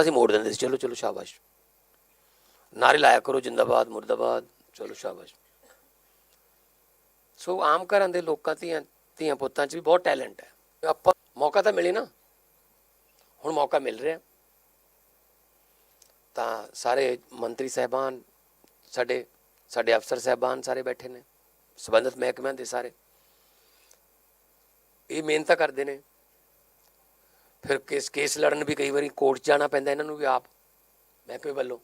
ਅਸੀਂ ਮੋੜ ਦਿੰਦੇ ਸੀ। ਚਲੋ ਚਲੋ, ਸ਼ਾਬਾਸ਼। ਨਾਰੇ ਲਾਇਆ ਕਰੋ, ਜਿੰਦਾਬਾਦ, ਮੁਰਦਾਬਾਦ। ਚਲੋ, ਸ਼ਾਬਾਸ਼। ਸੋ ਆਮ ਘਰਾਂ ਦੇ ਲੋਕਾਂ ਧੀਆਂ ਧੀਆਂ ਪੁੱਤਾਂ 'ਚ ਵੀ ਬਹੁਤ ਟੈਲੈਂਟ ਹੈ। ਆਪਾਂ ਮੌਕਾ ਤਾਂ ਮਿਲੇ ਨਾ। ਹੁਣ ਮੌਕਾ ਮਿਲ ਰਿਹਾ। ਤਾਂ ਸਾਰੇ ਮੰਤਰੀ ਸਹਿਬਾਨ, ਸਾਡੇ ਸਾਡੇ ਅਫਸਰ ਸਹਿਬਾਨ ਸਾਰੇ ਬੈਠੇ ਨੇ। ਸਬੰਧਤ ਮਹਿਕਮਿਆਂ ਦੇ ਸਾਰੇ। ਇਹ ਮਿਹਨਤਾਂ ਕਰਦੇ ਨੇ। ਫਿਰ ਕੇਸ ਕੇਸ ਲੜਨ ਵੀ ਕਈ ਵਾਰੀ ਕੋਰਟ 'ਚ ਜਾਣਾ ਪੈਂਦਾ ਇਹਨਾਂ ਨੂੰ ਵੀ ਆਪ, ਮਹਿਕਮੇ ਵੱਲੋਂ।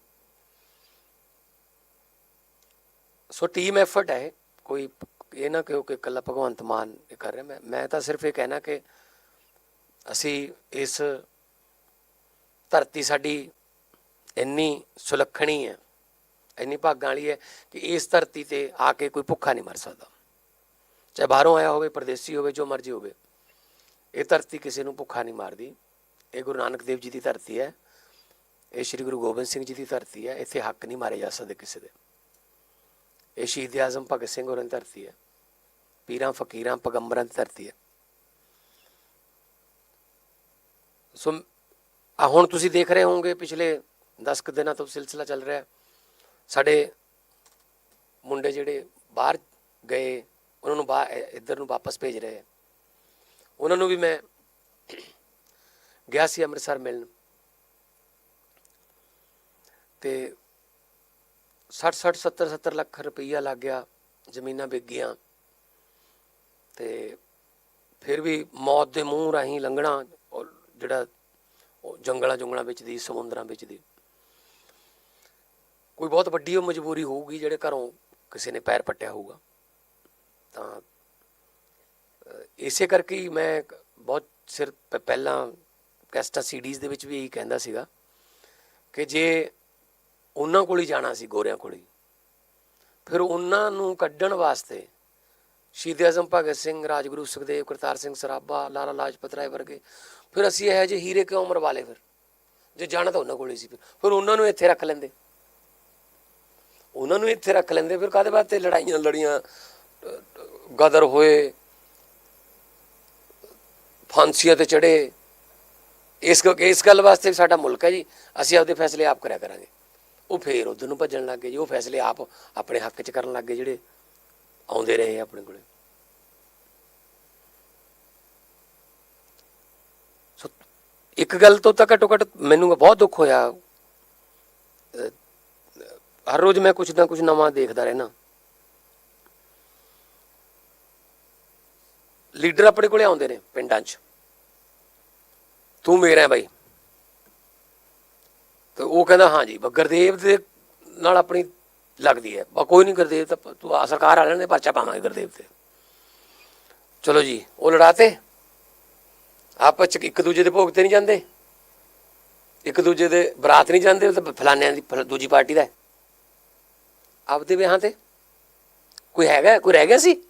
ਸੋ ਟੀਮ ਐਫਰਟ ਹੈ ਕੋਈ ਇਹ ਨਾ ਕਿਉਂ ਕਿ ਇਕੱਲਾ ਭਗਵੰਤ ਮਾਨ ਇਹ ਕਰ ਰਿਹਾ। ਮੈਂ ਮੈਂ ਤਾਂ ਸਿਰਫ ਇਹ ਕਹਿਣਾ ਕਿ ਅਸੀਂ ਇਸ ਧਰਤੀ ਸਾਡੀ ਇੰਨੀ ਸੁਲੱਖਣੀ ਹੈ, ਇੰਨੀ ਭਾਗਾਂ ਵਾਲੀ ਹੈ ਕਿ ਇਸ ਧਰਤੀ ਤੇ ਆ ਕੇ ਕੋਈ ਭੁੱਖਾ ਨਹੀਂ ਮਰ ਸਕਦਾ। ਚਾਹੇ ਬਾਹਰੋਂ ਆਇਆ ਹੋਵੇ, ਪਰਦੇਸੀ ਹੋਵੇ, ਜੋ ਮਰਜ਼ੀ ਹੋਵੇ। ਇਹ ਧਰਤੀ ਕਿਸੇ ਨੂੰ ਭੁੱਖਾ ਨਹੀਂ ਮਾਰਦੀ। ਇਹ ਗੁਰੂ ਨਾਨਕ ਦੇਵ ਜੀ ਦੀ ਧਰਤੀ ਹੈ। ਇਹ ਸ੍ਰੀ ਗੁਰੂ ਗੋਬਿੰਦ ਸਿੰਘ ਜੀ ਦੀ ਧਰਤੀ ਹੈ। ਇੱਥੇ ਹੱਕ ਨਹੀਂ ਮਾਰੇ ਜਾ ਸਕਦੇ ਕਿਸੇ ਦੇ। ਇਹ ਸ਼ਹੀਦ ਆਜ਼ਮ ਭਗਤ ਸਿੰਘ ਹੋਰਾਂ ਦੀ ਧਰਤੀ ਹੈ। ਪੀਰਾਂ ਫਕੀਰਾਂ ਪਗੰਬਰਾਂ ਦੀ ਧਰਤੀ ਹੈ। ਸੋ ਹੁਣ ਤੁਸੀਂ ਦੇਖ ਰਹੇ ਹੋਵੋਗੇ ਪਿਛਲੇ 10 ਕੁ ਦਿਨਾਂ ਤੋਂ ਸਿਲਸਿਲਾ ਚੱਲ ਰਿਹਾ ਸਾਡੇ ਮੁੰਡੇ ਜਿਹੜੇ ਬਾਹਰ ਗਏ, ਉਹਨਾਂ ਨੂੰ ਬਾਹਰ ਇੱਧਰ ਨੂੰ ਵਾਪਸ ਭੇਜ ਰਹੇ ਉਹਨਾਂ ਨੂੰ ਵੀ ਮੈਂ ਗਿਆ ਸੀ ਅੰਮ੍ਰਿਤਸਰ ਮਿਲਣ। ਤੇ 60 60 70 70 ਲੱਖ ਰੁਪਈਆ ਲੱਗ ਗਿਆ, ਜ਼ਮੀਨਾਂ ਵਿਕ ਗਈਆਂ। ਤੇ ਫਿਰ ਵੀ ਮੌਤ ਦੇ ਮੂੰਹ ਰਾਹੀਂ ਲੰਘਣਾ ਔਰ ਜਿਹੜਾ ਉਹ ਜੰਗਲਾਂ ਜੰਗਲਾਂ ਵਿੱਚ ਦੀ ਸਮੁੰਦਰਾਂ ਵਿੱਚ ਦੀ ਕੋਈ ਬਹੁਤ ਵੱਡੀ ਉਹ ਮਜਬੂਰੀ ਹੋਊਗੀ ਜਿਹੜੇ ਘਰੋਂ ਕਿਸੇ ਨੇ ਪੈਰ ਪੱਟਿਆ ਹੋਊਗਾ। ਤਾਂ ਇਸੇ ਕਰਕੇ ਹੀ ਮੈਂ ਬਹੁਤ ਸਿਰ ਪਹਿਲਾਂ ਕੈਸਟਾ ਸੀਡੀਜ਼ ਦੇ ਵਿੱਚ ਵੀ ਇਹੀ ਕਹਿੰਦਾ ਸੀਗਾ ਕਿ ਜੇ ਉਹਨਾਂ ਕੋਲ ਹੀ ਜਾਣਾ ਸੀ, ਗੋਰਿਆਂ ਕੋਲ ਹੀ, ਫਿਰ ਉਹਨਾਂ ਨੂੰ ਕੱਢਣ ਵਾਸਤੇ ਸ਼ਹੀਦ ਆਜ਼ਮ ਭਗਤ ਸਿੰਘ, ਰਾਜਗੁਰੂ ਸੁਖਦੇਵ, ਕਰਤਾਰ ਸਿੰਘ ਸਰਾਭਾ, ਲਾਲਾ ਲਾਜਪਤ ਰਾਏ ਵਰਗੇ, ਫਿਰ ਅਸੀਂ ਇਹੋ ਜਿਹੇ ਹੀਰੇ ਕਿਉਂ ਮਰਵਾ ਲਏ ਫਿਰ? ਜੇ ਜਾਣਾ ਤਾਂ ਉਹਨਾਂ ਕੋਲ ਹੀ ਸੀ ਫਿਰ। ਫਿਰ ਉਹਨਾਂ ਨੂੰ ਇੱਥੇ ਰੱਖ ਲੈਂਦੇ। ਉਹਨਾਂ ਨੂੰ ਇੱਥੇ ਰੱਖ ਲੈਂਦੇ, ਫਿਰ ਕਾਦੇ 'ਤੇ ਲੜਾਈਆਂ ਲੜੀਆਂ ਗਦਰ ਹੋਏ ਫਾਂਸੀਆਂ ਤੇ ਚੜੇ। ਇਸ ਇਸ ਗੱਲ ਵਾਸਤੇ ਵੀ ਸਾਡਾ ਮੁਲਕ ਹੈ ਜੀ। ਅਸੀਂ ਆਪਦੇ ਫੈਸਲੇ ਆਪ ਕਰਿਆ ਕਰਾਂਗੇ। ਉਹ ਫੇਰ ਉਧਰ ਨੂੰ ਭੱਜਣ ਲੱਗ ਗਏ ਜੀ। ਉਹ ਫੈਸਲੇ ਆਪ ਆਪਣੇ ਹੱਕ 'ਚ ਕਰਨ ਲੱਗ ਗਏ ਜਿਹੜੇ ਆਉਂਦੇ ਰਹੇ ਆਪਣੇ ਕੋਲੇ। ਸੋ ਇੱਕ ਗੱਲ ਤੋਂ ਤਾਂ ਘੱਟੋ ਘੱਟ ਮੈਨੂੰ ਬਹੁਤ ਦੁੱਖ ਹੋਇਆ। ਹਰ ਰੋਜ਼ ਮੈਂ ਕੁਝ ਨਾ ਕੁਝ ਨਵਾਂ ਦੇਖਦਾ ਰਹਿਣਾ ਲੀਡਰ ਆਪਣੇ ਕੋਲੇ ਆਉਂਦੇ ਨੇ ਪਿੰਡਾਂ 'ਚ। ਤੂੰ ਮੇਰਾ ਹੈ ਬਾਈ। ਤੇ ਉਹ ਕਹਿੰਦਾ, ਹਾਂ ਜੀ ਗੁਰਦੇਵ ਦੇ ਨਾਲ ਆਪਣੀ ਲੱਗਦੀ ਹੈ। ਬਾ ਕੋਈ ਨਹੀਂ ਗੁਰਦੇਵ ਤਾਂ ਤੂੰ ਆ, ਸਰਕਾਰ ਵਾਲਿਆਂ ਨੇ ਪਰਚਾ ਪਾਵਾਂਗੇ ਗੁਰਦੇਵ ਤੇ। ਚਲੋ ਜੀ, ਉਹ ਲੜਾਤੇ। ਆਪਸ ਚ ਇੱਕ ਦੂਜੇ ਦੇ ਭੋਗ ਤੇ ਨਹੀਂ ਜਾਂਦੇ। ਇੱਕ ਦੂਜੇ ਦੇ ਬਰਾਤ ਨਹੀਂ ਜਾਂਦੇ, ਉਹ ਫਲਾਨਿਆਂ ਦੀ ਫਲ- ਦੂਜੀ ਪਾਰਟੀ ਦਾ ਆਪਦੇ ਵਿਆਹਾਂ ਤੇ? ਕੋਈ ਹੈਗਾ, ਕੋਈ ਰਹਿ ਗਿਆ ਸੀ?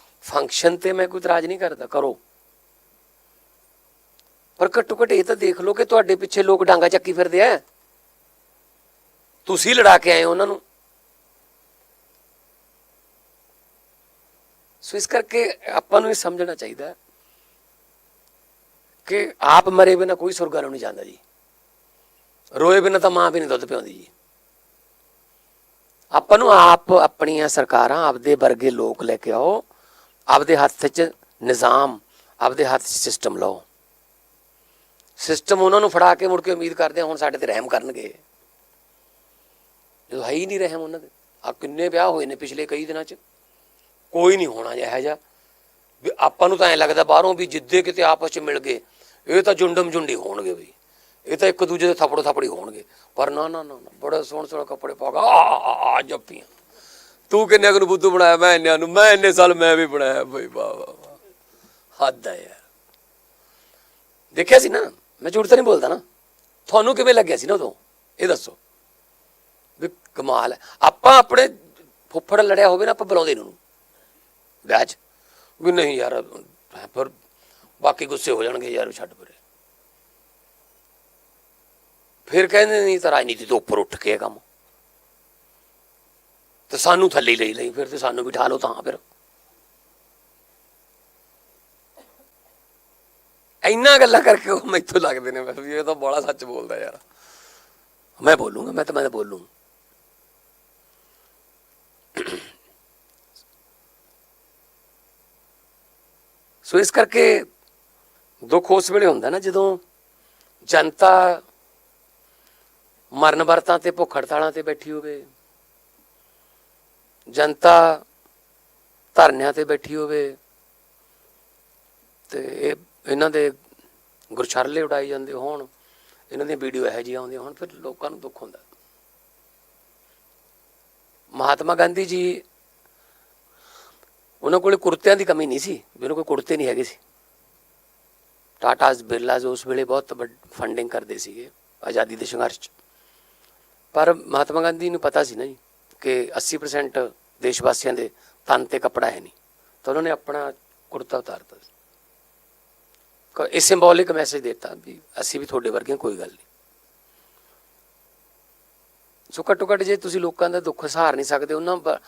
ਫੰਕਸ਼ਨ ਤੇ ਮੈਂ ਕੋਈ ਇਤਰਾਜ਼ ਨਹੀਂ ਕਰਦਾ, ਕਰੋ। ਪਰ ਘੱਟੋ ਘੱਟ ਇਹ ਤਾਂ ਦੇਖ ਲਓ ਕਿ ਤੁਹਾਡੇ ਪਿੱਛੇ ਲੋਕ ਡਾਂਗਾ ਚੱਕੀ ਫਿਰਦੇ ਆ। ਤੁਸੀਂ ਲੜਾ ਕੇ ਆਏ ਹੋ ਉਹਨਾਂ ਨੂੰ। ਸੋ ਇਸ ਕਰਕੇ ਆਪਾਂ ਨੂੰ ਇਹ ਸਮਝਣਾ ਚਾਹੀਦਾ ਕਿ ਆਪ ਮਰੇ ਬਿਨਾ ਕੋਈ ਸੁਰਗਾਂ ਨੂੰ ਨਹੀਂ ਜਾਂਦਾ ਜੀ। ਰੋਏ ਬਿਨਾ ਤਾਂ ਮਾਂ ਵੀ ਨਹੀਂ ਦੁੱਧ ਪਿਆਉਂਦੀ ਜੀ। ਆਪਾਂ ਨੂੰ ਆਪ ਆਪਣੀਆਂ ਸਰਕਾਰਾਂ ਆਪਦੇ ਵਰਗੇ ਲੋਕ ਲੈ ਕੇ ਆਓ। ਆਪਦੇ ਹੱਥ 'ਚ ਨਿਜ਼ਾਮ ਆਪਦੇ ਹੱਥ 'ਚ ਸਿਸਟਮ ਲਓ। ਸਿਸਟਮ ਉਹਨਾਂ ਨੂੰ ਫੜਾ ਕੇ ਮੁੜ ਕੇ ਉਮੀਦ ਕਰਦੇ ਆ ਹੁਣ ਸਾਡੇ ਤੇ ਰਹਿਮ ਕਰਨਗੇ। ਜਦੋਂ ਹੈ ਹੀ ਨਹੀਂ ਰਹਿਮ ਉਹਨਾਂ ਦੇ। ਆ ਕਿੰਨੇ ਵਿਆਹ ਹੋਏ ਨੇ ਪਿਛਲੇ ਕਈ ਦਿਨਾਂ 'ਚ। ਕੋਈ ਨਹੀਂ ਹੋਣਾ ਜਿਹਾ ਜਿਹਾ। ਵੀ ਆਪਾਂ ਨੂੰ ਤਾਂ ਐ ਲੱਗਦਾ ਬਾਹਰੋਂ ਵੀ ਜਿੱਦੇ ਕਿਤੇ ਆਪਸ 'ਚ ਮਿਲ ਗਏ ਇਹ ਤਾਂ ਜੁੰਡਮ ਜੁੰਡੀ ਹੋਣਗੇ ਵੀ ਇਹ ਤਾਂ ਇੱਕ ਦੂਜੇ ਦੇ ਥੱਪੜੋ ਥੱਪੜੀ ਹੋਣਗੇ। ਪਰ ਨਾ ਨਾ ਨਾ ਨਾ, ਬੜੇ ਸੋਹਣੇ ਸੋਹਣੇ ਕੱਪੜੇ ਪਾ ਕੇ ਆ ਆ ਜੱਪੀਆਂ। ਤੂੰ ਕਿੰਨੇ ਨੂੰ ਬੁੱਧੂ ਬਣਾਇਆ? ਮੈਂ ਇੰਨਿਆਂ ਨੂੰ, ਮੈਂ ਇੰਨੇ ਸਾਲ ਮੈਂ ਵੀ ਬਣਾਇਆ ਬਈ, ਵਾਹ ਵਾਹ ਹੱਦ ਹੈ ਯਾਰ। ਦੇਖਿਆ ਸੀ ਨਾ? ਮੈਂ ਝੂਠ ਤਾਂ ਨਹੀਂ ਬੋਲਦਾ ਨਾ। ਤੁਹਾਨੂੰ ਕਿਵੇਂ ਲੱਗਿਆ ਸੀ ਨਾ ਉਦੋਂ? ਇਹ ਦੱਸੋ। ਵੀ ਕਮਾਲ ਹੈ ਆਪਾਂ ਆਪਣੇ ਫੁੱਫੜ ਲੜਿਆ ਹੋਵੇ ਨਾ, ਆਪਾਂ ਬੁਲਾਉਂਦੇ ਨੂੰ। ਵਿਆਹ 'ਚ। ਵੀ ਨਹੀਂ ਯਾਰ ਪਰ ਬਾਕੀ ਗੁੱਸੇ ਹੋ ਜਾਣਗੇ ਯਾਰ, ਛੱਡ ਪਰੇ। ਫਿਰ ਕਹਿੰਦੇ ਨਹੀਂ ਤਾਂ ਰਾਜਨੀਤੀ ਤੋਂ ਉੱਪਰ ਉੱਠ ਕੇ ਇਹ ਕੰਮ। ਤੇ ਸਾਨੂੰ ਥੱਲੇ ਲਈ ਲਈ ਫਿਰ ਤੇ ਸਾਨੂੰ ਬਿਠਾ ਲਓ ਤਾਂ ਫਿਰ। ਇੰਨਾ ਗੱਲਾਂ ਕਰਕੇ ਉਹ ਮੈਥੋਂ ਲੱਗਦੇ ਨੇ ਵੀ ਇਹ ਤਾਂ ਬੜਾ ਸੱਚ ਬੋਲਦਾ ਯਾਰ। ਮੈਂ ਬੋਲੂੰਗਾ, ਮੈਂ ਤਾਂ ਮੈਂ ਤਾਂ ਬੋਲੂੰ। ਸੋ ਇਸ ਕਰਕੇ ਦੁੱਖ ਉਸ ਵੇਲੇ ਹੁੰਦਾ ਨਾ ਜਦੋਂ ਜਨਤਾ ਮਰਨ ਵਰਤਾਂ ਤੇ ਭੁੱਖ ਹੜਤਾਲਾਂ ਤੇ ਬੈਠੀ ਹੋਵੇ। ਜਨਤਾ ਧਰਨਿਆਂ ਤੇ ਬੈਠੀ ਹੋਵੇ ਤੇ ਇਹ ਇਹਨਾਂ ਦੇ ਗੁਰਛਰਲੇ ਉਡਾਈ ਜਾਂਦੇ ਹੋਣ, ਇਹਨਾਂ ਦੀਆਂ ਵੀਡੀਓ ਇਹੋ ਜਿਹੀਆਂ ਆਉਂਦੀਆਂ ਹੋਣ, ਫਿਰ ਲੋਕਾਂ ਨੂੰ ਦੁੱਖ ਹੁੰਦਾ। ਮਹਾਤਮਾ ਗਾਂਧੀ ਜੀ, ਉਹਨਾਂ ਕੋਲੇ ਕੁਰਤਿਆਂ ਦੀ ਕਮੀ ਨਹੀਂ ਸੀ, ਵੀ ਉਹਨਾਂ ਕੋਲ ਕੁਰਤੇ ਨਹੀਂ ਹੈਗੇ ਸੀ। ਟਾਟਾਸ ਬਿਰਲਾਸ ਉਸ ਵੇਲੇ ਬਹੁਤ ਫੰਡਿੰਗ ਕਰਦੇ ਸੀਗੇ ਆਜ਼ਾਦੀ ਦੇ ਸੰਘਰਸ਼ 'ਚ। ਪਰ ਮਹਾਤਮਾ ਗਾਂਧੀ ਨੂੰ ਪਤਾ ਸੀ ਨਾ ਜੀ ਕਿ 80% ਦੇਸ਼ ਵਾਸੀਆਂ ਦੇ ਤਨ ਤੇ ਕੱਪੜਾ ਹੈ ਨਹੀਂ। ਤਾਂ ਉਹਨਾਂ ਨੇ ਆਪਣਾ ਕੁਰਤਾ ਉਤਾਰਤਾ ਸੀ। ਇਹ ਸਿੰਬੋਲਿਕ ਮੈਸੇਜ ਦਿੱਤਾ ਵੀ ਅਸੀਂ ਵੀ ਤੁਹਾਡੇ ਵਰਗੇ ਕੋਈ ਗੱਲ ਨਹੀਂ। ਸੋ ਘੱਟੋ ਘੱਟ ਜੇ ਤੁਸੀਂ ਲੋਕਾਂ ਦਾ ਦੁੱਖ ਸਹਾਰ ਨਹੀਂ ਸਕਦੇ, ਉਹਨਾਂ ਵ-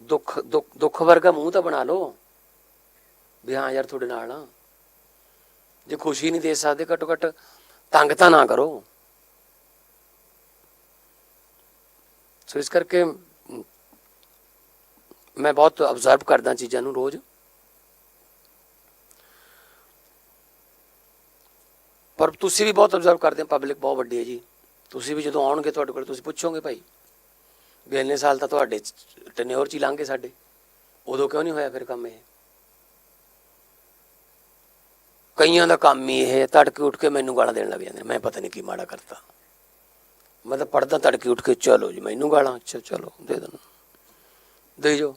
ਦੁੱਖ ਦੁੱਖ ਦੁੱਖ ਵਰਗਾ ਮੂੰਹ ਤਾਂ ਬਣਾ ਲਓ। ਵੀ ਹਾਂ ਯਾਰ ਤੁਹਾਡੇ ਨਾਲ ਆ। ਜੇ ਖੁਸ਼ੀ ਨਹੀਂ ਦੇ ਸਕਦੇ, ਘੱਟੋ ਘੱਟ ਤੰਗ ਤਾਂ ਨਾ ਕਰੋ। ਸੋ ਇਸ ਕਰਕੇ ਮੈਂ ਬਹੁਤ ਅਬਜ਼ਰਵ ਕਰਦਾ ਚੀਜ਼ਾਂ ਨੂੰ ਰੋਜ਼। ਪਰ ਤੁਸੀਂ ਵੀ ਬਹੁਤ ਅਬਜ਼ਰਵ ਕਰਦੇ ਹੋ ਪਬਲਿਕ ਬਹੁਤ ਵੱਡੀ ਹੈ ਜੀ। ਤੁਸੀਂ ਵੀ ਜਦੋਂ ਆਉਣਗੇ ਤੁਹਾਡੇ ਕੋਲ ਤੁਸੀਂ ਪੁੱਛੋਗੇ ਭਾਈ ਵੀ ਇੰਨੇ ਸਾਲ ਤਾਂ ਤੁਹਾਡੇ ਟੈਨਿਓਰ ਚ ਹੀ ਲੰਘੇ ਸਾਡੇ। ਉਦੋਂ ਕਿਉਂ ਨਹੀਂ ਹੋਇਆ ਫਿਰ ਕੰਮ ਇਹ? ਕਈਆਂ ਦਾ ਕੰਮ ਹੀ ਇਹ ਹੈ, ਤੜਕੇ ਉੱਠ ਕੇ ਮੈਨੂੰ ਗਾਲਾਂ ਦੇਣ ਲੱਗ ਜਾਂਦੇ ਮੈਂ ਪਤਾ ਨਹੀਂ ਕੀ ਮਾੜਾ ਕਰਤਾ। ਮੈਂ ਤਾਂ ਪੜਦਾ ਤੜਕੇ ਉੱਠ ਕੇ ਚਲੋ ਜੀ ਮੈਨੂੰ ਗਾਲਾਂ ਅੱਛਾ ਚਲੋ ਦੇ ਦੇਣਾ ਦੇ ਜੋ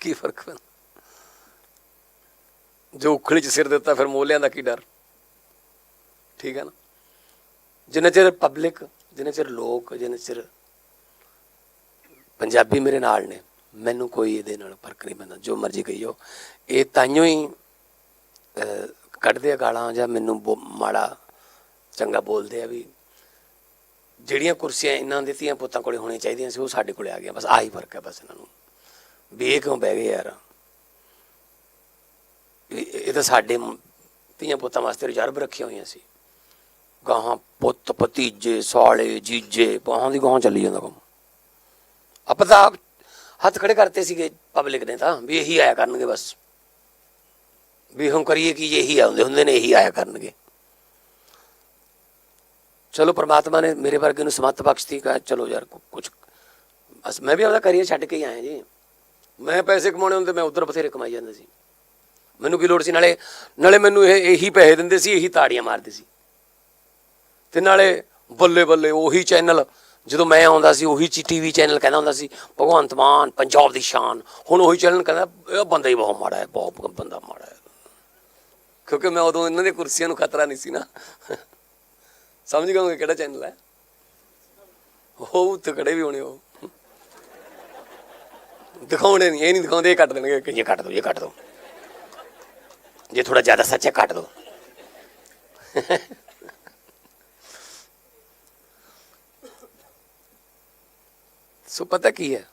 ਕੀ ਫ਼ਰਕ ਪੈਂਦਾ? ਜੋ ਉਖਲੀ ਚ ਸਿਰ ਦਿੱਤਾ, ਫਿਰ ਮੋਲਿਆਂ ਦਾ ਕੀ ਡਰ? ਠੀਕ ਹੈ ਨਾ? ਜਿੰਨਾ ਚਿਰ ਪਬਲਿਕ ਜਿੰਨੇ ਚਿਰ ਲੋਕ, ਜਿੰਨਾ ਚਿਰ ਪੰਜਾਬੀ ਮੇਰੇ ਨਾਲ ਨੇ, ਮੈਨੂੰ ਕੋਈ ਇਹਦੇ ਨਾਲ ਫ਼ਰਕ ਨਹੀਂ ਪੈਂਦਾ। ਜੋ ਮਰਜ਼ੀ ਕਹੀਓ। ਇਹ ਤਾਈਓ ਹੀ ਕੱਢਦੇ ਆ ਗਾਲਾਂ ਜਾਂ ਮੈਨੂੰ ਬੋ- ਮਾੜਾ, ਚੰਗਾ ਬੋਲਦੇ ਆ ਵੀ ਜਿਹੜੀਆਂ ਕੁਰਸੀਆਂ ਇਹਨਾਂ ਦੇ ਧੀਆਂ ਪੁੱਤਾਂ ਕੋਲੇ ਹੋਣੀਆਂ ਚਾਹੀਦੀਆਂ ਸੀ, ਉਹ ਸਾਡੇ ਕੋਲੇ ਆ ਗਈਆਂ। ਬਸ ਆਹੀ ਫ਼ਰਕ ਹੈ ਬਸ ਇਹਨਾਂ ਨੂੰ। ਵੀ ਇਹ ਕਿਉਂ ਬਹਿ ਗਏ ਯਾਰ? ਇਹ ਤਾਂ ਸਾਡੇ ਧੀਆਂ ਪੁੱਤਾਂ ਵਾਸਤੇ ਰਿਜ਼ਰਵ ਰੱਖੀਆਂ ਹੋਈਆਂ ਸੀ। ਗਾਹਾਂ ਪੁੱਤ, ਭਤੀਜੇ, ਸਾਲੇ, ਜੀਜੇ, ਬਾਹਾਂ ਦੀ ਗਾਹਾਂ ਚੱਲੀ ਜਾਂਦਾ ਕੰਮ। ਆਪਾਂ ਤਾਂ ਆਪ ਹੱਥ ਖੜੇ ਕਰਤੇ ਸੀਗੇ ਪਬਲਿਕ ਨੇ ਤਾਂ, ਵੀ ਇਹੀ ਆਇਆ ਕਰਨਗੇ ਬਸ। ਵੀ ਹੁਣ ਕਰੀਏ ਕੀ ਜੇ ਇਹੀ ਆਉਂਦੇ ਹੁੰਦੇ ਨੇ ਇਹੀ ਆਇਆ ਕਰਨਗੇ। ਚਲੋ ਪ੍ਰਮਾਤਮਾ ਨੇ ਮੇਰੇ ਵਰਗੇ ਨੂੰ ਸਮੱਤ ਬਖਸ਼ਤੀ, ਕਹਾ ਚਲੋ ਯਾਰ ਕੁਝ ਬਸ ਮੈਂ ਵੀ ਆਪਦਾ ਕਰੀਅਰ ਛੱਡ ਕੇ ਹੀ ਆਇਆ ਜੀ। ਮੈਂ ਪੈਸੇ ਕਮਾਉਣੇ ਹੁੰਦੇ, ਮੈਂ ਉਧਰ ਬਥੇਰੇ ਕਮਾਈ ਜਾਂਦਾ ਸੀ। ਮੈਨੂੰ ਕੀ ਲੋੜ ਸੀ? ਨਾਲੇ ਨਾਲੇ ਮੈਨੂੰ ਇਹ, ਇਹੀ ਪੈਸੇ ਦਿੰਦੇ ਸੀ, ਇਹੀ ਤਾੜੀਆਂ ਮਾਰਦੇ ਸੀ। ਤੇ ਨਾਲੇ ਬੱਲੇ ਬੱਲੇ ਉਹੀ ਚੈਨਲ, ਜਦੋਂ ਮੈਂ ਆਉਂਦਾ ਸੀ, ਉਹੀ ਚੀ ਟੀਵੀ ਚੈਨਲ ਕਹਿੰਦਾ ਹੁੰਦਾ ਸੀ, ਭਗਵੰਤ ਮਾਨ, ਪੰਜਾਬ ਦੀ ਸ਼ਾਨ। ਹੁਣ ਉਹੀ ਚੈਨਲ ਕਹਿੰਦਾ, ਇਹ ਬੰਦਾ ਹੀ ਬਹੁਤ ਮਾੜਾ ਹੈ, ਬਹੁਤ ਬੰਦਾ ਮਾੜਾ ਹੈ। ਕਿਉਂਕਿ ਮੈਂ ਉਦੋਂ ਇਹਨਾਂ ਦੇ ਕੁਰਸੀਆਂ ਨੂੰ ਖਤਰਾ ਨਹੀਂ ਸੀ ਨਾ। ਸਮਝ ਗਏ ਕਿਹੜਾ ਚੈਨਲ ਹੈ? ਉਹ ਤਕੜੇ ਵੀ ਹੋਣੇ ਉਹ। ਦਿਖਾਉਣੇ ਨਹੀਂ, ਇਹ ਨਹੀਂ ਦਿਖਾਉਂਦੇ, ਇਹ ਕੱਟ ਦੇਣਗੇ ਕਿ ਇਹ ਕੱਟ ਦੋ, ਇਹ ਕੱਟ ਦੋ। ਜੇ ਥੋੜਾ ਜ਼ਿਆਦਾ ਸੱਚ ਹੈ, ਕੱਟ ਦੋ। ਸੋ ਪਤਾ ਕੀ ਹੈ?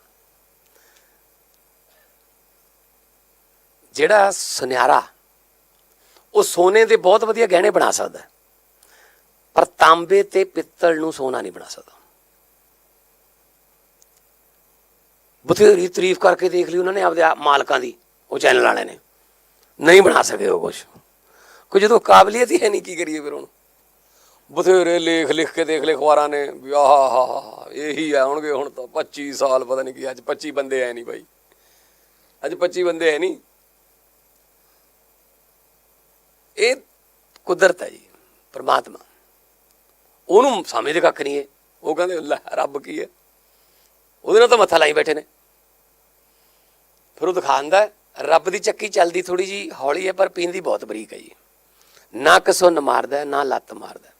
ਜਿਹੜਾ ਸੁਨਿਆਰਾ, ਉਹ ਸੋਨੇ ਦੇ ਬਹੁਤ ਵਧੀਆ ਗਹਿਣੇ ਬਣਾ ਸਕਦਾ ਪਰ ਤਾਂਬੇ ਤੇ ਪਿੱਤਲ ਨੂੰ ਸੋਨਾ ਨਹੀਂ ਬਣਾ ਸਕਦਾ। ਬਥੇਰੀ ਤਾਰੀਫ ਕਰਕੇ ਦੇਖ ਲਈ ਉਹਨਾਂ ਨੇ ਆਪਦੇ ਮਾਲਕਾਂ ਦੀ, ਉਹ ਚੈਨਲ ਵਾਲਿਆਂ ਨੇ। ਨਹੀਂ ਬਣਾ ਸਕੇ ਉਹ ਕੁਝ ਕੋਈ ਜਦੋਂ ਕਾਬਲੀਅਤ ਹੀ ਹੈ ਨਹੀਂ, ਕੀ ਕਰੀਏ ਫਿਰ ਹੁਣ? ਬਥੇਰੇ ਲੇਖ ਲਿਖ ਕੇ ਦੇਖ ਲਏ ਅਖਬਾਰਾਂ ਨੇ ਵੀ ਆਹ ਹਾ ਹਾ ਇਹੀ ਆਉਣਗੇ ਹੁਣ ਤਾਂ। 25 ਸਾਲ ਪਤਾ ਨਹੀਂ ਕੀ, ਅੱਜ 25 ਬੰਦੇ ਐ ਨਹੀਂ ਬਾਈ। ਅੱਜ 25 ਬੰਦੇ ਐ ਨਹੀਂ। ਇਹ ਕੁਦਰਤ ਹੈ ਜੀ, ਪਰਮਾਤਮਾ। ਉਹਨੂੰ ਸਮਝਦੇ ਕੱਖ ਨਹੀਂ ਹੈ। ਉਹ ਕਹਿੰਦੇ ਰੱਬ ਕੀ ਹੈ? ਉਹਦੇ ਨਾਲ ਤਾਂ ਮੱਥਾ ਲਾਈ ਬੈਠੇ ਨੇ। ਫਿਰ ਉਹ ਦਿਖਾਉਂਦਾ ਹੈ, ਰੱਬ ਦੀ ਚੱਕੀ ਚੱਲਦੀ ਥੋੜੀ ਜੀ ਹੌਲੀ ਹੈ ਪਰ ਪੀਂਦੀ ਬਹੁਤ ਬਰੀਕ ਹੈ ਜੀ। ਨਾ ਕਸੁੰਨ ਮਾਰਦਾ ਨਾ ਲੱਤ ਮਾਰਦਾ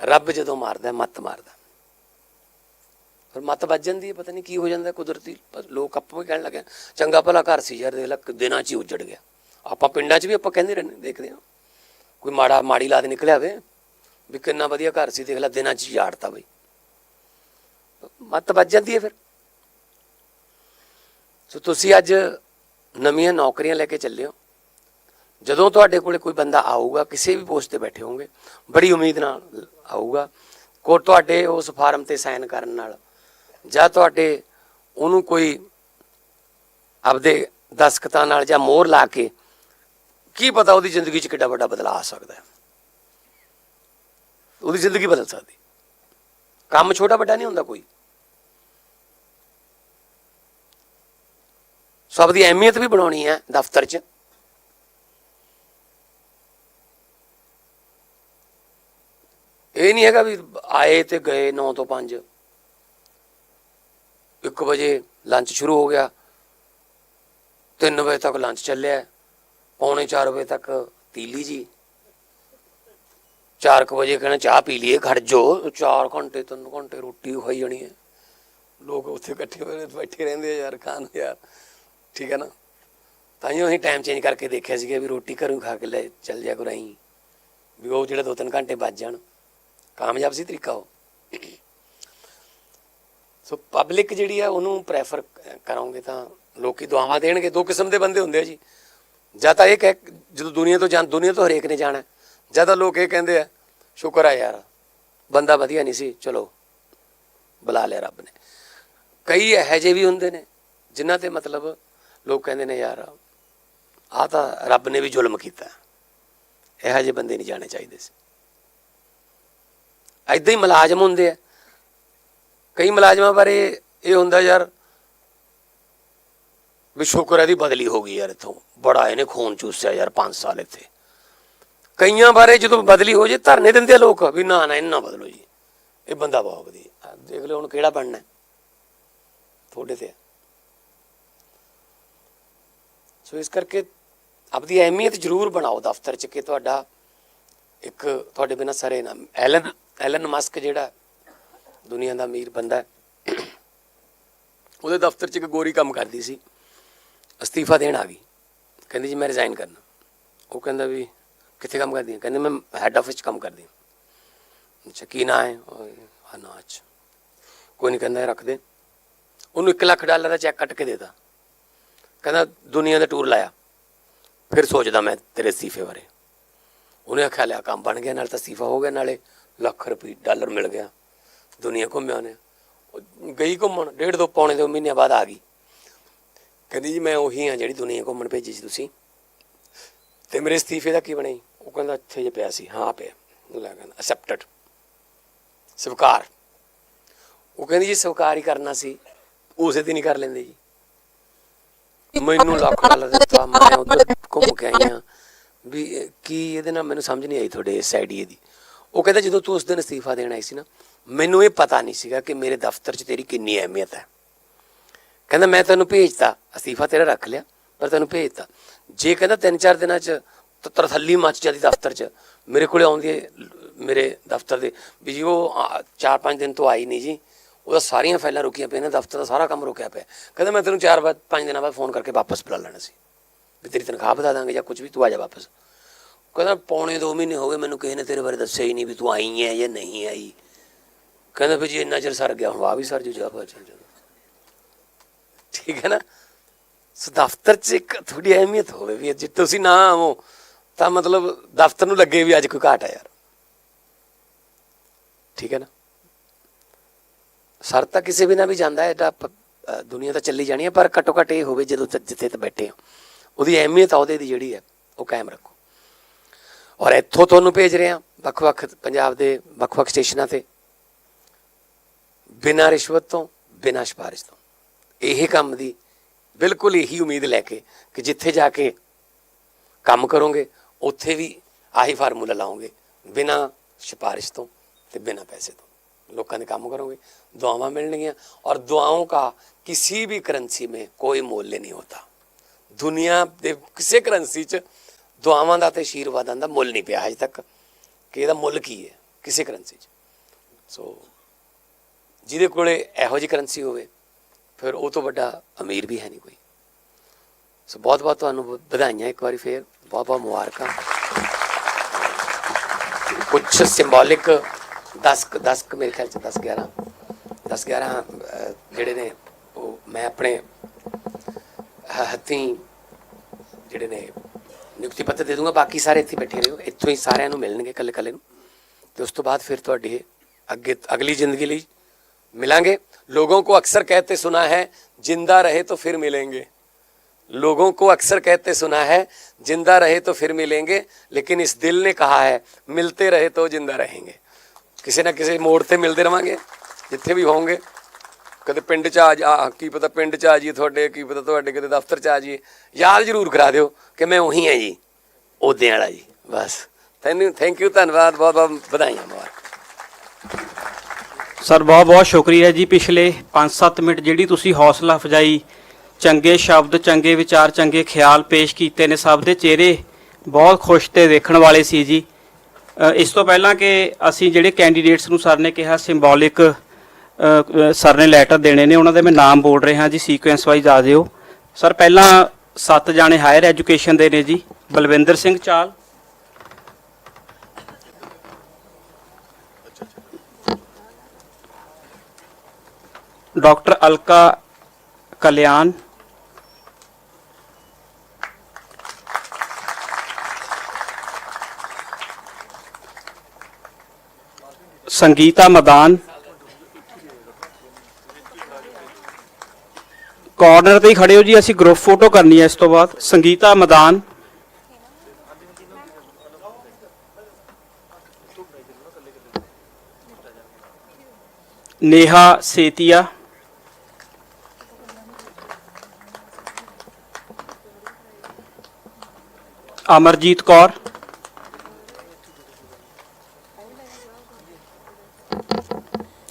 ਰੱਬ ਜਦੋਂ ਮਾਰਦਾ ਮੱਤ ਮਾਰਦਾ ਫਿਰ ਮੱਤ ਵੱਜ ਜਾਂਦੀ ਹੈ ਪਤਾ ਨਹੀਂ ਕੀ ਹੋ ਜਾਂਦਾ ਕੁਦਰਤੀ ਲੋਕ ਆਪੋ ਵੀ ਕਹਿਣ ਲੱਗੇ ਚੰਗਾ ਭਲਾ ਘਰ ਸੀ ਯਾਰ ਦੇਖ ਲੈ ਕਿ ਦਿਨਾਂ 'ਚ ਹੀ ਉੱਜੜ ਗਿਆ। ਆਪਾਂ ਪਿੰਡਾਂ 'ਚ ਵੀ ਆਪਾਂ ਕਹਿੰਦੇ ਰਹਿੰਦੇ ਦੇਖਦੇ ਹਾਂ। ਕੋਈ ਮਾੜਾ ਮਾੜੀ ਲਾਦ ਨਿਕਲਿਆ ਹੋਵੇ ਵੀ ਕਿੰਨਾ ਵਧੀਆ ਘਰ ਸੀ ਦੇਖ ਲੈ ਦਿਨਾਂ 'ਚ ਹੀ ਝਾੜਤਾ ਬਈ। ਮੱਤ ਵੱਜ ਜਾਂਦੀ ਹੈ ਫਿਰ। ਸੋ ਤੁਸੀਂ ਅੱਜ ਨਵੀਆਂ ਨੌਕਰੀਆਂ ਲੈ ਕੇ ਚੱਲੇ ਹੋ। ਜਦੋਂ ਤੁਹਾਡੇ ਕੋਲੇ ਕੋਈ ਬੰਦਾ ਆਊਗਾ, ਕਿਸੇ ਵੀ ਪੋਸਟ ਤੇ ਬੈਠੇ ਹੋਗੇ ਬੜੀ ਉਮੀਦ ਨਾਲ ਆਊਗਾ, ਕੋ ਤੁਹਾਡੇ ਉਸ ਫਾਰਮ ਤੇ ਸਾਈਨ ਕਰਨ ਨਾਲ, ਜਾਂ ਤੁਹਾਡੇ ਉਹਨੂੰ ਕੋਈ ਆਪਦੇ ਦਸਖਤਾਂ ਨਾਲ ਜਾਂ ਮੋਹਰ ਲਾ ਕੇ, ਕੀ ਪਤਾ ਉਹਦੀ ਜ਼ਿੰਦਗੀ 'ਚ ਕਿੱਡਾ ਵੱਡਾ ਬਦਲਾਅ ਆ ਸਕਦਾ ਹੈ। ਉਹਦੀ ਜ਼ਿੰਦਗੀ ਬਦਲ ਸਕਦੀ। ਕੰਮ ਛੋਟਾ ਵੱਡਾ ਨਹੀਂ ਹੁੰਦਾ ਕੋਈ। ਸਭ ਦੀ ਅਹਿਮੀਅਤ ਵੀ ਬਣਾਉਣੀ ਹੈ ਦਫ਼ਤਰ 'ਚ। ਇਹ ਨਹੀਂ ਹੈਗਾ ਵੀ ਆਏ ਤੇ ਗਏ 9 ਤੋਂ 5 1 ਵਜੇ ਲੰਚ ਸ਼ੁਰੂ ਹੋ ਗਿਆ। 3 ਵਜੇ ਤੱਕ ਲੰਚ ਚੱਲਿਆ। ਪੌਣੇ 4 ਵਜੇ ਤੱਕ ਪੀਲੀ ਜੀ। 4 ਵਜੇ ਕਹਿੰਦਾ ਚਾਹ ਪੀ ਲਈਏ, ਖੜ ਜੋ। 4 ਘੰਟੇ 3 ਘੰਟੇ ਰੋਟੀ ਖਾਈ ਜਾਣੀ ਹੈ। ਲੋਕ ਉੱਥੇ ਇਕੱਠੇ ਹੋਏ ਬੈਠੇ ਰਹਿੰਦੇ ਆ ਯਾਰ, ਖਾਣ ਯਾਰ। ਠੀਕ ਹੈ ਨਾ? ਤਾਂ ਹੀ ਅਸੀਂ ਟਾਈਮ ਚੇਂਜ ਕਰਕੇ ਦੇਖਿਆ ਸੀਗਾ ਵੀ ਰੋਟੀ ਘਰੋਂ ਖਾ ਕੇ ਲੈ ਚੱਲ ਜਾ ਕਰਾਈ ਵੀ ਉਹ ਜਿਹੜੇ 2-3 ਘੰਟੇ ਬਚ ਜਾਣ। ਕਾਮਯਾਬ ਸੀ ਤਰੀਕਾ ਉਹ। ਸੋ ਪਬਲਿਕ ਜਿਹੜੀ ਆ, ਉਹਨੂੰ ਪ੍ਰੈਫਰ ਕਰੋਗੇ ਤਾਂ ਲੋਕੀ ਦੁਆਵਾਂ ਦੇਣਗੇ। ਦੋ ਕਿਸਮ ਦੇ ਬੰਦੇ ਹੁੰਦੇ ਆ ਜੀ। ਜਾਂ ਤਾਂ ਇਹ ਕਹਿ ਜਦੋਂ ਦੁਨੀਆ ਤੋਂ ਜਾਂ ਦੁਨੀਆ ਤੋਂ ਹਰੇਕ ਨੇ ਜਾਣਾ। ਜਾਂ ਤਾਂ ਲੋਕ ਇਹ ਕਹਿੰਦੇ ਆ, ਸ਼ੁਕਰ ਆ ਯਾਰ, ਬੰਦਾ ਵਧੀਆ ਨਹੀਂ ਸੀ। ਚਲੋ, ਬੁਲਾ ਲਿਆ ਰੱਬ ਨੇ। ਕਈ ਇਹੋ ਜਿਹੇ ਵੀ ਹੁੰਦੇ ਨੇ, ਜਿਨ੍ਹਾਂ ਤੇ ਮਤਲਬ ਲੋਕ ਕਹਿੰਦੇ ਨੇ, ਯਾਰ ਆ ਤਾਂ ਰੱਬ ਨੇ ਵੀ ਜ਼ੁਲਮ ਕੀਤਾ। ਇਹੋ ਜਿਹੇ ਬੰਦੇ ਨਹੀਂ ਜਾਣੇ ਚਾਹੀਦੇ ਸੀ। ਐਦਾਂ ਹੀ ਮੁਲਾਜ਼ਮ ਹੁੰਦੇ ਆ। ਕਈ ਮੁਲਾਜ਼ਮਾਂ ਬਾਰੇ ਇਹ ਹੁੰਦਾ, ਯਾਰ, ਵੀ ਸ਼ੁਕਰ ਇਹਦੀ ਬਦਲੀ ਹੋ ਗਈ ਯਾਰ ਇਥੋਂ। ਬੜਾ ਇਹਨੇ ਖੂਨ ਚੂਸਿਆ ਯਾਰ 5 ਸਾਲ ਇੱਥੇ। ਕਈਆਂ ਬਾਰੇ ਜਦੋਂ ਬਦਲੀ ਹੋ ਜੇ, ਧਰਨੇ ਦਿੰਦੇ ਆ ਲੋਕ, ਵੀ ਨਾ ਨਾ ਇਹਨਾਂ ਬਦਲੋ ਜੀ। ਇਹ ਬੰਦਾ ਬਹੁਤ ਵਧੀਆ। ਦੇਖ ਲਓ ਹੁਣ ਕਿਹੜਾ ਬਣਨਾ। ਤੁਹਾਡੇ ਤੇ ਆ। ਸੋ ਇਸ ਕਰਕੇ ਆਪਦੀ ਅਹਿਮੀਅਤ ਜ਼ਰੂਰ ਬਣਾਓ ਦਫ਼ਤਰ 'ਚ ਕਿ ਤੁਹਾਡਾ ਇੱਕ ਤੁਹਾਡੇ ਬਿਨਾ ਸਾਰੇ ਨਾ। ਐਲਨ ਐਲਨ ਮਸਕ ਜਿਹੜਾ ਦੁਨੀਆ ਦਾ ਅਮੀਰ ਬੰਦਾ ਹੈ, ਉਹਦੇ ਦਫ਼ਤਰ 'ਚ ਇੱਕ ਗੋਰੀ ਕੰਮ ਕਰਦੀ ਸੀ। ਅਸਤੀਫਾ ਦੇਣ ਆ ਗਈ। ਕਹਿੰਦੀ ਜੀ ਮੈਂ ਰਿਜ਼ਾਈਨ ਕਰਨਾ। ਉਹ ਕਹਿੰਦਾ ਵੀ ਕਿੱਥੇ ਕੰਮ ਕਰਦੀ ਹੈ? ਕਹਿੰਦੇ ਮੈਂ ਹੈੱਡ ਆਫਿਸ 'ਚ ਕੰਮ ਕਰਦੀ ਹਾਂ। ਅੱਛਾ, ਕੀ ਨਾਂ ਹੈ? ਹਾਂ ਅੱਛਾ ਕੋਈ ਨਹੀਂ ਕਹਿੰਦਾ ਇਹ ਰੱਖ ਦੇ। ਉਹਨੂੰ 1 ਲੱਖ ਡਾਲਰ ਦਾ ਚੈੱਕ ਕੱਟ ਕੇ ਦੇਤਾ ਕਹਿੰਦਾ, ਦੁਨੀਆ ਦਾ ਟੂਰ ਲਾਇਆ। ਫਿਰ ਸੋਚਦਾ ਮੈਂ, ਤੇਰੇ ਅਸਤੀਫੇ ਬਾਰੇ। ਉਹਨੇ ਆਖਿਆ, ਲਿਆ ਕੰਮ ਬਣ ਗਿਆ, ਨਾਲ ਤਾਂ ਅਸਤੀਫਾ ਹੋ ਗਿਆ, ਨਾਲੇ ਲੱਖ ਰੁਪਏ ਡਾਲਰ ਮਿਲ ਗਿਆ। ਦੁਨੀਆ ਘੁੰਮਿਆ ਉਹਨੇ। ਉਹ ਗਈ ਘੁੰਮਣ, ਡੇਢ ਦੋ ਪੌਣੇ ਦੋ ਮਹੀਨੇ ਬਾਅਦ ਆ ਗਈ। ਕਹਿੰਦੀ ਜੀ, ਮੈਂ ਉਹੀ ਹਾਂ ਜਿਹੜੀ ਦੁਨੀਆ ਘੁੰਮਣ ਭੇਜੀ ਸੀ ਤੁਸੀਂ। ਤੇ ਮੇਰੇ ਅਸਤੀਫੇ ਦਾ ਕੀ ਬਣਾਈ ਉਹ ਕਹਿੰਦਾ, ਇੱਥੇ ਜੇ ਪਿਆ ਸੀ। ਹਾਂ, ਪਿਆ। ਉਹ ਲੈ ਕਹਿੰਦਾ ਅਸੈਪਟਡ ਸਵੀਕਾਰ। ਉਹ ਕਹਿੰਦੀ ਜੀ, ਸਵੀਕਾਰ ਹੀ ਕਰਨਾ ਸੀ। ਉਸੇ ਦਿਨ ਹੀ ਕਰ ਲੈਂਦੇ ਜੀ। ਮੈਨੂੰ ਲੱਖ ਡਾਲਰ ਦਿੱਤਾ ਮੈਂ ਉਧਰ ਘੁੰਮ ਕੇ ਆਈ ਹਾਂ। ਵੀ ਕੀ ਇਹਦੇ ਨਾਲ ਮੈਨੂੰ ਸਮਝ ਨਹੀਂ ਆਈ ਤੁਹਾਡੇ ਇਸ ਆਈਡੀਏ ਦੀ। ਉਹ ਕਹਿੰਦਾ ਜਦੋਂ ਤੂੰ ਉਸ ਦਿਨ ਅਸਤੀਫਾ ਦੇਣ ਆਈ ਸੀ ਨਾ ਮੈਨੂੰ ਇਹ ਪਤਾ ਨਹੀਂ ਸੀਗਾ ਕਿ ਮੇਰੇ ਦਫ਼ਤਰ 'ਚ ਤੇਰੀ ਕਿੰਨੀ ਅਹਿਮੀਅਤ ਹੈ। ਕਹਿੰਦਾ ਮੈਂ ਤੈਨੂੰ ਭੇਜਤਾ ਅਸਤੀਫਾ ਤੇਰਾ ਰੱਖ ਲਿਆ ਪਰ ਤੈਨੂੰ ਭੇਜਤਾ। ਜੇ ਕਹਿੰਦਾ ਤਿੰਨ ਚਾਰ ਦਿਨਾਂ 'ਚ ਤ- ਤਰਥੱਲੀ ਮੱਚ ਜਾਂਦੀ ਦਫ਼ਤਰ 'ਚ ਮੇਰੇ ਕੋਲੇ ਆਉਂਦੀ ਮੇਰੇ ਦਫ਼ਤਰ ਦੇ ਵੀ ਜੀ ਉਹ ਆ, ਚਾਰ ਪੰਜ ਦਿਨ ਤੋਂ ਆਈ ਨਹੀਂ ਜੀ। ਉਹਦਾ ਸਾਰੀਆਂ ਫਾਈਲਾਂ ਰੁਕੀਆਂ ਪਈਆਂ ਨੇ, ਦਫ਼ਤਰ ਦਾ ਸਾਰਾ ਕੰਮ ਰੁਕਿਆ ਪਿਆ। ਕਹਿੰਦਾ, ਮੈਂ ਤੈਨੂੰ ਚਾਰ ਬਾਅਦ ਪੰਜ ਦਿਨਾਂ ਬਾਅਦ ਫੋਨ ਕਰਕੇ ਵਾਪਸ ਬੁਲਾ ਲੈਣਾ ਸੀ। ਵੀ ਤੇਰੀ ਤਨਖਾਹ ਵਧਾ ਦਾਂਗੇ ਜਾਂ ਕੁਝ ਵੀ, ਤੂੰ ਆ ਜਾ ਵਾਪਸ। ਕਹਿੰਦਾ, ਪੌਣੇ 2 ਮਹੀਨੇ ਹੋ ਗਏ, ਮੈਨੂੰ ਕਿਸੇ ਨੇ ਤੇਰੇ ਬਾਰੇ ਦੱਸਿਆ ਹੀ ਨਹੀਂ ਵੀ ਤੂੰ ਆਈ ਹੈ ਜਾਂ ਨਹੀਂ ਆਈ। ਕਹਿੰਦਾ ਵੀ ਜੀ ਇੰਨਾ ਚਿਰ ਸਰ ਗਿਆ, ਹੁਣ ਆ ਵੀ ਸਰ ਜੂ, ਜਾ ਚੱਲ ਜਾ। ਠੀਕ ਹੈ ਨਾ? ਸੋ ਦਫ਼ਤਰ 'ਚ ਇੱਕ ਥੋੜੀ ਅਹਿਮੀਅਤ ਹੋਵੇ ਵੀ ਜੇ ਤੁਸੀਂ ਨਾ ਆਵੋ, ਤਾਂ ਮਤਲਬ ਦਫ਼ਤਰ ਨੂੰ ਲੱਗੇ ਵੀ ਅੱਜ ਕੋਈ ਘਾਟ ਹੈ ਯਾਰ। ਠੀਕ ਹੈ ਨਾ? ਸਰ ਤਾਂ ਕਿਸੇ ਬਿਨਾ ਵੀ ਜਾਂਦਾ ਹੈ ਤਾਂ ਪ- ਦੁਨੀਆ ਤਾਂ ਚੱਲੀ ਜਾਣੀ ਹੈ, ਪਰ ਘੱਟੋ ਘੱਟ ਇਹ ਹੋਵੇ ਜਦੋਂ ਜਿੱਥੇ ਤੇ ਬੈਠੇ ਹੋ। ਉਹਦੀ ਅਹਿਮੀਅਤ ਉਹਦੇ ਦੀ ਜਿਹੜੀ ਹੈ, ਉਹ ਕਾਇਮ ਰੱਖੋ। ਔਰ ਇੱਥੋਂ ਤੁਹਾਨੂੰ ਭੇਜ ਰਹੇ ਹਾਂ, ਵੱਖ-ਵੱਖ ਪੰਜਾਬ ਦੇ ਵੱਖ-ਵੱਖ ਸਟੇਸ਼ਨਾਂ ਤੇ। ਬਿਨਾਂ ਰਿਸ਼ਵਤ ਤੋਂ, ਬਿਨਾਂ ਸਿਫਾਰਿਸ਼ ਤੋਂ। ਇਹ ਕੰਮ ਦੀ ਬਿਲਕੁਲ ਇਹੀ ਉਮੀਦ ਲੈ ਕੇ ਕਿ ਜਿੱਥੇ ਜਾ ਕੇ ਕੰਮ ਕਰੋਗੇ, ਉੱਥੇ ਵੀ ਆਹੀ ਫਾਰਮੂਲਾ ਲਾਓਗੇ, ਬਿਨਾਂ ਸਿਫਾਰਿਸ਼ ਤੋਂ ਤੇ ਬਿਨਾਂ ਪੈਸੇ ਤੋਂ। ਲੋਕਾਂ ਦੇ ਕੰਮ ਕਰੋਗੇ ਦੁਆਵਾਂ ਮਿਲਣਗੀਆਂ और दुआओं का किसी भी करेंसी में कोई मूल्य नहीं होता ਦੁਨੀਆ ਦੇ ਕਿਸੇ ਕਰੰਸੀ 'ਚ ਦੁਆਵਾਂ ਦਾ ਤੇ ਆਸ਼ੀਰਵਾਦਾਂ ਦਾ ਮੁੱਲ ਨਹੀਂ ਪਿਆ ਅਜੇ ਤੱਕ ਕਿ ਇਹਦਾ ਮੁੱਲ ਕੀ ਹੈ ਕਿਸੇ ਕਰੰਸੀ 'ਚ ਸੋ ਜਿਹਦੇ ਕੋਲੇ ਇਹੋ ਜਿਹੀ ਕਰੰਸੀ ਹੋਵੇ ਫਿਰ ਉਹ ਤੋਂ ਵੱਡਾ ਅਮੀਰ ਵੀ ਹੈ ਨਹੀਂ ਕੋਈ ਸੋ ਬਹੁਤ ਬਹੁਤ ਤੁਹਾਨੂੰ ਵਧਾਈਆਂ ਇੱਕ ਵਾਰੀ ਫੇਰ ਬਹੁਤ ਬਹੁਤ ਮੁਬਾਰਕਾਂ ਕੁਝ ਸਿੰਬੋਲਿਕ 10 10 ਮੇਰੇ ਖਿਆਲ ਚ 10 11 10 11 ਅਹ, ਜਿਹੜੇ ਨੇ ਉਹ ਮੈਂ ਆਪਣੇ ਹ- ਹੱਥੀਂ ਜਿਹੜੇ ਨੇ ਨਿਯੁਕਤੀ ਪੱਤਰ ਦੇ ਦੂੰਗਾ ਬਾਕੀ ਸਾਰੇ ਇੱਥੇ ਬੈਠੇ ਰਹੋ ਇੱਥੋਂ ਹੀ ਸਾਰਿਆਂ ਨੂੰ ਮਿਲਣਗੇ ਕੱਲੇ ਕੱਲੇ ਨੂੰ ਤੇ ਉਸ ਤੋਂ ਬਾਅਦ ਫਿਰ ਤੁਹਾਡੀ ਅੱਗੇ ਅਗਲੀ ਜ਼ਿੰਦਗੀ ਲਈ ਮਿਲਾਂਗੇ लोगों को अक्सर कहते सुना है जिंदा रहे तो फिर मिलेंगे लोगों को अक्सर कहते सुना है जिंदा रहे तो फिर मिलेंगे लेकिन इस दिल ने कहा है मिलते रहे तो जिंदा रहेंगे ਕਿਸੇ ਨਾ ਕਿਸੇ ਮੋੜ ਤੇ ਮਿਲਦੇ ਰਵਾਂਗੇ, ਜਿੱਥੇ ਵੀ ਹੋਵੋਗੇ। ਕਦੇ ਪਿੰਡ ਚ ਆ ਜਾ ਕੀ ਪਤਾ ਪਿੰਡ ਚ ਆ ਜੀ ਤੁਹਾਡੇ, ਕੀ ਪਤਾ ਤੁਹਾਡੇ ਕਦੇ ਦਫ਼ਤਰ ਚ ਆ ਜੀ ਯਾਦ ਜ਼ਰੂਰ ਕਰਾ ਦਿਓ ਕਿ ਮੈਂ ਉਹੀ ਹਾਂ ਜੀ, ਉਹਦੇ ਵਾਲਾ ਜੀ, ਬਸ। ਥੈਂਕ ਯੂ ਥੈਂਕ ਯੂ ਧੰਨਵਾਦ, ਬਹੁਤ ਬਹੁਤ ਵਧਾਈਆਂ, ਮੁਬਾਰਕ। ਸਰ, ਬਹੁਤ ਬਹੁਤ ਸ਼ੁਕਰੀਆ ਜੀ ਪਿਛਲੇ 5-7 ਮਿੰਟ ਜਿਹੜੀ ਤੁਸੀਂ ਹੌਸਲਾ ਅਫਜਾਈ, ਚੰਗੇ ਸ਼ਬਦ, ਚੰਗੇ ਵਿਚਾਰ, ਚੰਗੇ ਖਿਆਲ ਪੇਸ਼ ਕੀਤੇ ਨੇ, ਸਭ ਦੇ ਚਿਹਰੇ ਬਹੁਤ ਖੁਸ਼ ਤੇ ਦੇਖਣ ਵਾਲੇ ਸੀ ਜੀ। ਇਸ ਤੋਂ ਪਹਿਲਾਂ ਕਿ ਅਸੀਂ ਜਿਹੜੇ ਕੈਂਡੀਡੇਟਸ ਨੂੰ ਸਰ ਨੇ ਕਿਹਾ ਸਿੰਬੋਲਿਕ ਸਰ ਨੇ ਲੈਟਰ ਦੇਣੇ ਨੇ, ਉਹਨਾਂ ਦੇ ਮੈਂ ਨਾਮ ਬੋਲ ਰਿਹਾ ਜੀ ਸੀਕੁਐਂਸ ਵਾਈਜ਼ ਆ ਜਿਓ। ਸਰ, ਪਹਿਲਾਂ ਸੱਤ ਜਾਣੇ ਹਾਇਰ ਐਜੂਕੇਸ਼ਨ ਦੇ ਨੇ ਜੀ, ਬਲਵਿੰਦਰ ਸਿੰਘ ਚਾਲ। ਡਾਕਟਰ ਅਲਕਾ ਕਲਿਆਣ। ਸੰਗੀਤਾ ਮਦਾਨ ਕਾਰਨਰ ਤੇ ਹੀ ਖੜੇ ਹੋ ਜੀ, ਅਸੀਂ ਗਰੁੱਪ ਫੋਟੋ ਕਰਨੀ ਹੈ ਇਸ ਤੋਂ ਬਾਅਦ। ਸੰਗੀਤਾ ਮਦਾਨ। ਨੇਹਾ ਸੇਤੀਆ। ਅਮਰਜੀਤ ਕੌਰ।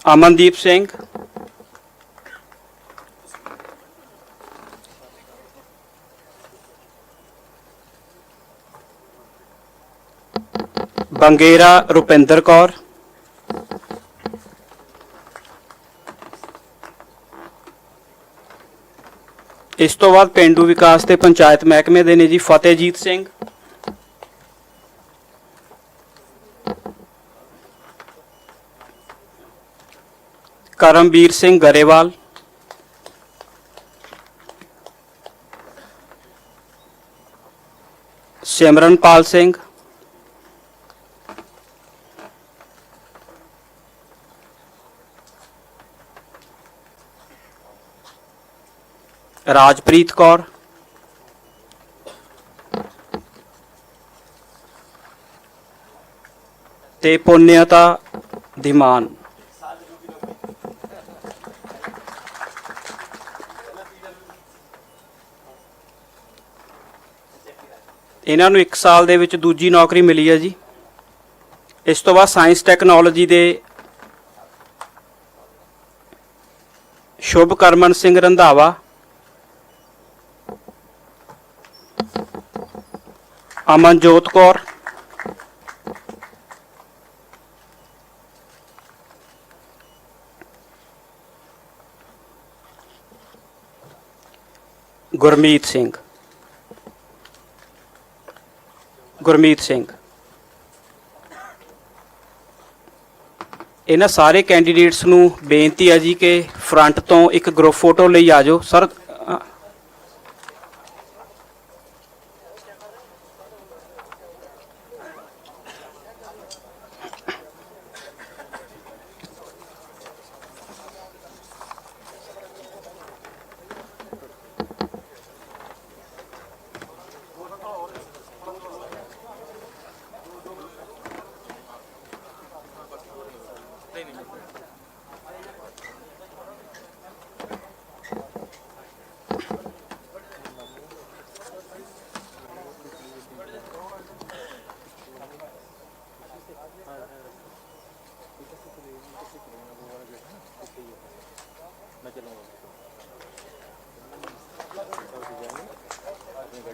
ਅਮਨਦੀਪ ਸਿੰਘ ਬੰਗੇਰਾ ਰੁਪਿੰਦਰ ਕੌਰ ਇਸ ਤੋਂ ਬਾਅਦ ਪਿੰਡੂ ਵਿਕਾਸ ਤੇ ਪੰਚਾਇਤ ਮਹਿਕਮੇ ਦੇ ਨੇ ਜੀ ਫਤਿਹਜੀਤ ਸਿੰਘ। ਕਰਮਵੀਰ ਸਿੰਘ ਗਰੇਵਾਲ। ਸਿਮਰਨਪਾਲ ਸਿੰਘ। ਰਾਜਪ੍ਰੀਤ ਕੌਰ। ਤੇ ਪੁੰਨਿਆਤਾ ਧੀਮਾਨ ਇਹਨਾਂ ਨੂੰ 1 ਸਾਲ ਦੇ ਵਿੱਚ ਦੂਜੀ ਨੌਕਰੀ ਮਿਲੀ ਹੈ ਜੀ। ਇਸ ਤੋਂ ਬਾਅਦ ਸਾਇੰਸ ਟੈਕਨੋਲੋਜੀ ਦੇ ਸ਼ੁਭ ਕਰਮਨ ਸਿੰਘ ਰੰਧਾਵਾ, ਅਮਨਜੋਤ ਕੌਰ, ਗੁਰਮੀਤ ਸਿੰਘ। ਗੁਰਮੀਤ ਸਿੰਘ। ਇਹਨਾਂ ਸਾਰੇ ਕੈਂਡੀਡੇਟਸ ਨੂੰ ਬੇਨਤੀ ਹੈ ਜੀ ਕਿ ਫਰੰਟ ਤੋਂ ਇੱਕ ਗਰੁੱਪ ਫੋਟੋ ਲਈ ਆ ਜਾਓ। ਸਰ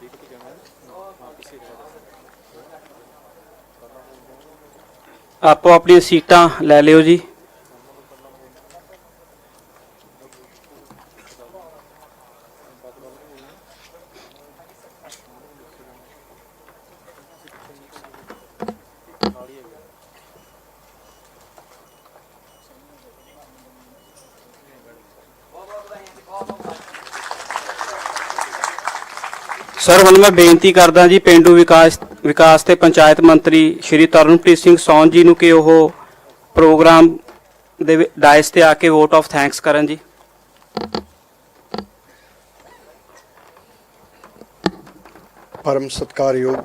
ਅ, ਆਪੋ ਆਪਣੀਆਂ ਸੀਟਾਂ ਲੈ ਲਿਓ ਜੀ। ਸਰ, ਹੁਣ ਮੈਂ ਬੇਨਤੀ ਕਰਦਾ ਜੀ, ਪਿੰਡੂ ਵਿਕਾਸ ਵਿਕਾਸ ਤੇ ਪੰਚਾਇਤ ਮੰਤਰੀ ਸ਼੍ਰੀ ਤਰਨਪ੍ਰੀਤ ਸਿੰਘ ਸੌਨ ਜੀ ਨੂੰ ਕਿ ਉਹ ਪ੍ਰੋਗਰਾਮ ਦੇ ਡਾਇਸ ਤੇ ਆ ਕੇ ਵੋਟ ਆਫ ਥੈਂਕਸ ਕਰਨ ਜੀ। ਪਰਮ ਸਤਿਕਾਰਯੋਗ